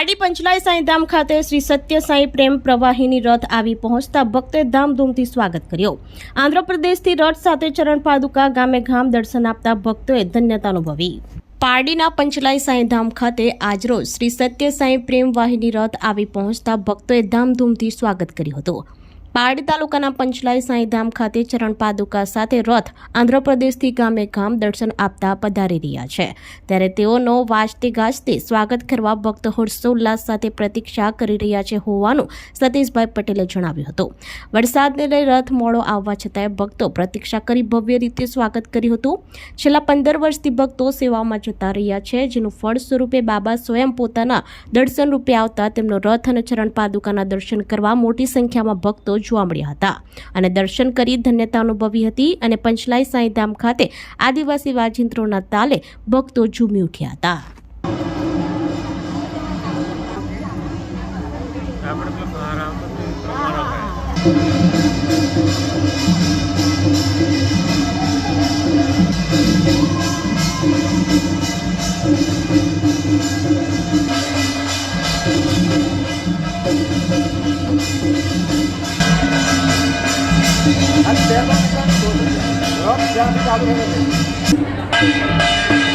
પારડી પંચલાઈ સાંઈધામ ખાતે શ્રી સત્ય સાંઈ પ્રેમ પ્રવાહીની રથ આવી પહોંચતા ભક્તે ધામધૂમથી સ્વાગત કર્યો. આંધ્રપ્રદેશથી રથ સાથે ચરણ પાદુકા ગામે ગામ દર્શન આપતા ભક્તોએ ધન્યતા અનુભવી. પારડીના પંચલાઈ સાંઈધામ ખાતે આજરોજ શ્રી સત્ય સાંઈ પ્રેમ વાહિની રથ આવી પહોંચતા ભક્તોએ ધામધૂમથી સ્વાગત કર્યું હતું. પારડી તાલુકાના પંચલાઈ સાંઈધામ ખાતે ચરણ પાદુકા સાથે રથ આંધ્રપ્રદેશથી ગામે ગામ દર્શન આપતા પધારી રહ્યા છે. ત્યારે તેઓનો વાજતે ગાજતે સ્વાગત કરવા ભક્ત હર્ષોલ્લાસ સાથે પ્રતીક્ષા કરી રહ્યા છે હોવાનું સતીશભાઈ પટેલે જણાવ્યું હતું. વરસાદને લઈ રથ મોડો આવવા છતાંય ભક્તો પ્રતીક્ષા કરી ભવ્ય રીતે સ્વાગત કર્યું હતું. છેલ્લા પંદર વર્ષથી ભક્તો સેવામાં જતા રહ્યા છે, જેનું ફળ સ્વરૂપે બાબા સ્વયં પોતાના દર્શન રૂપે આવતા તેમનો રથ અને ચરણ પાદુકાના દર્શન કરવા મોટી સંખ્યામાં ભક્તો જોવા મળ્યા હતા. અને દર્શન કરી ધન્યતા અનુભવી હતી અને પંચલાઈ સાંઈધામ ખાતે આદિવાસી વાજિંત્રોના તાલે ભક્તો ઝૂમી ઉઠ્યા હતા. တယ်ဘာလို့လဲဆိုတော့ကြာပြီတာလို့ရတယ်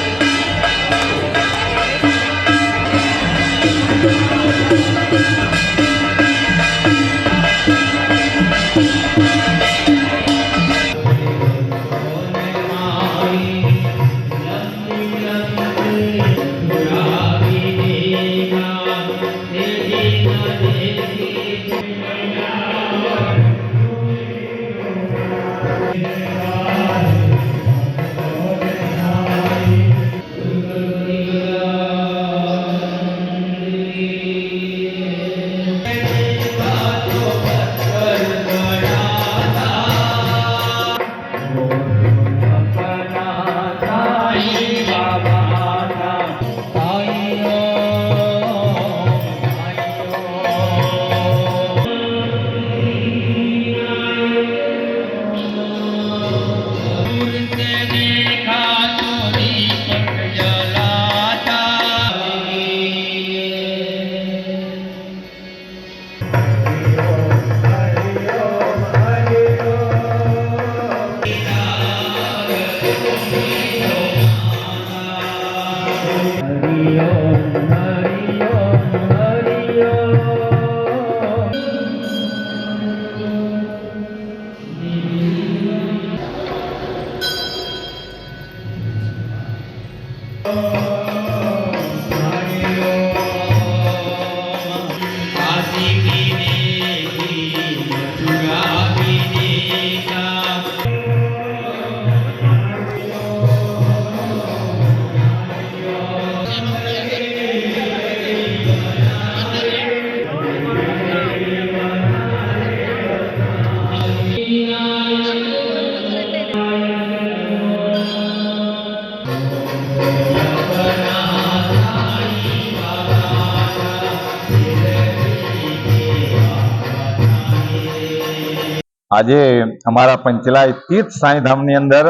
આજે અમારા પંચલાય તીર્થ સાંઈધામની અંદર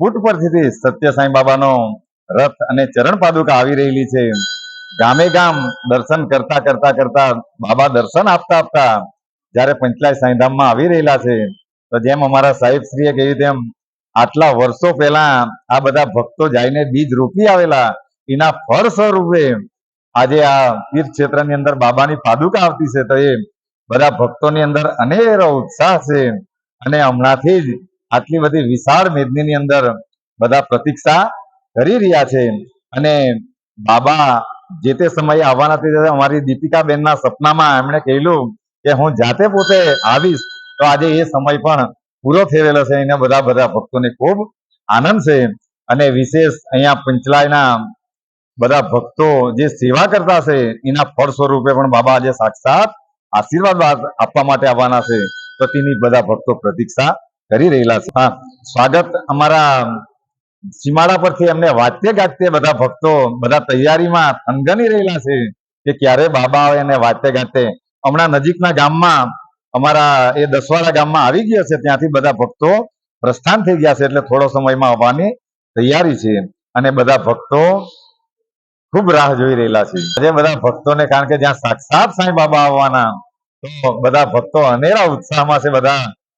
ફૂટ પરથી સત્ય સાંઈ બાબાનો રથ અને ચરણ પાદુકા આવી રહેલી છે. ગામે ગામ દર્શન કરતા કરતા કરતા બાબા દર્શન આપતા આપતા જ્યારે પંચલાય સાંઈધામમાં આવી રહેલા છે, તો જેમ અમારા સાહેબ શ્રીએ કહ્યું તેમ, આટલા વર્ષો પહેલા આ બધા ભક્તો જઈને બીજ રોપી આવેલા. એના ફળ સ્વરૂપે આજે આ તીર્થ ક્ષેત્રની અંદર બાબાની પાદુકા આવતી છે, તો એ બધા ભક્તોની અંદર અનેરો ઉત્સાહ છે. અને હમણાંથી જ આટલી બધી વિશાળ મેદનીની અંદર બધા પ્રતીક્ષા કરી રહ્યા છે. અને બાબા જે તે સમયે આવવાના તે અમારી દીપિકા બેનના સપનામાં એમણે કહેલું કે હું જાતે પોતે આવીશ તો આજે એ સમય પણ પૂરો થયેલો છે એને બધા બધા ભક્તોને ખૂબ આનંદ છે. અને વિશેષ અહીંયા પંચલાયના બધા ભક્તો જે સેવા કરતા છે એના ફળ સ્વરૂપે પણ બાબા આજે સાક્ષાત આશીર્વાદ આપવા માટે આવવાના છે. તો તેની બધા ભક્તો પ્રતીક્ષા કરી રહેલા છે. સ્વાગત અમારા સીમાડા પરથી એમને વાતે ગાજતે બધા ભક્તો બધા તૈયારીમાં થનગની રહેલા છે કે ક્યારે બાબા આવે અને વાતે ગાતે. હમણાં નજીકના ગામમાં અમારા એ દસવાડા ગામમાં આવી ગયા છે. ત્યાંથી બધા ભક્તો પ્રસ્થાન થઈ ગયા છે. એટલે થોડો સમયમાં આવવાની તૈયારી છે. અને બધા ભક્તો ખૂબ રાહ જોઈ રહેલા છે. આજે બધા ભક્તોને કારણ કે જ્યાં સાક્ષાત સાંઈ બાબા આવવાના, તો બધા ભક્તો અનેરા ઉત્સાહમાં છે, બધા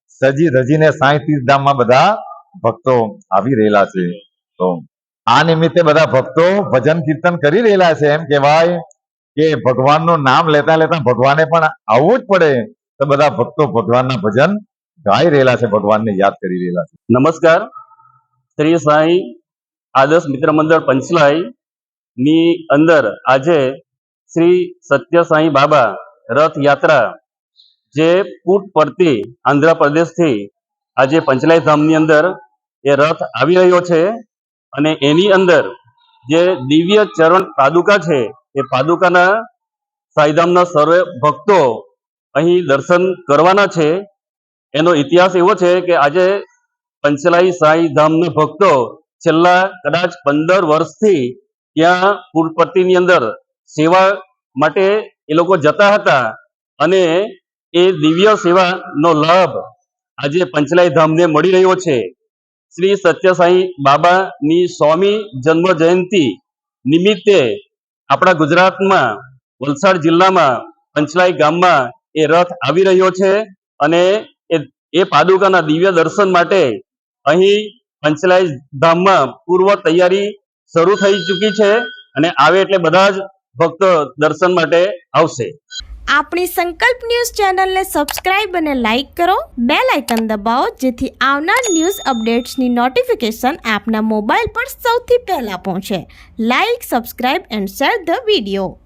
સજી ધજીને સાંઈ તીર્થધામમાં બધા ભક્તો આવી રહેલા છે. તો આ નિમિત્તે બધા ભક્તો ભજન કીર્તન કરી રહેલા છે. એમ કહેવાય કે ભગવાનનું નામ લેતા લેતા ભગવાને પણ આવવું જ પડે. તો બધા ભક્તો ભગવાનના ભજન ગાઈ રહેલા છે, ભગવાનને યાદ કરી રહેલા છે. નમસ્કાર. શ્રી સાંઈ આદર્શ મિત્ર મંડળ પંચલાઈ ની અંદર આજે શ્રી સત્ય સાંઈ બાબા રથયાત્રા જે પૂટ પરથી આંધ્રપ્રદેશથી આજે પંચલાઈ ધામની અંદર એ રથ આવી રહ્યો છે અને એની અંદર જે દિવ્ય ચરણ પાદુકા છે એ પાદુકાના સાઈધામના સર્વે ભક્તો અહીં દર્શન કરવાના છે. એનો ઇતિહાસ એવો છે કે આજે પંચલાઈ સાંઈ ધામના ભક્તો છેલ્લા કદાચ પંદર વર્ષથી ત્યાં પુરપટ્ટીની અંદર સેવા માટે એ લોકો જતા હતા અને એ દિવ્ય સેવાનો લાભ આજે પંચલાઈ ધામને મળી રહ્યો છે. શ્રી સત્યસાઈ બાબાની સ્વામી જન્મ જયંતિ નિમિત્તે આપણા ગુજરાતમાં વલસાડ જિલ્લામાં પંચલાઈ ગામમાં એ રથ આવી રહ્યો છે અને એ પાદુકાના દિવ્ય દર્શન માટે અહીં પંચલાઈ ધામમાં પૂર્વ તૈયારી શરૂ થઈ ચૂકી છે અને આવે એટલે બધા જ ભક્તો દર્શન માટે આવશે. આપણી સંકલ્પ ન્યૂઝ ચેનલને સબસ્ક્રાઇબ અને લાઇક કરો. બે લાઇકન દબાવો જેથી આવનાર ન્યૂઝ અપડેટ્સની નોટિફિકેશન આપના મોબાઈલ પર સૌથી પહેલા પહોંચે. Like, subscribe and share the video.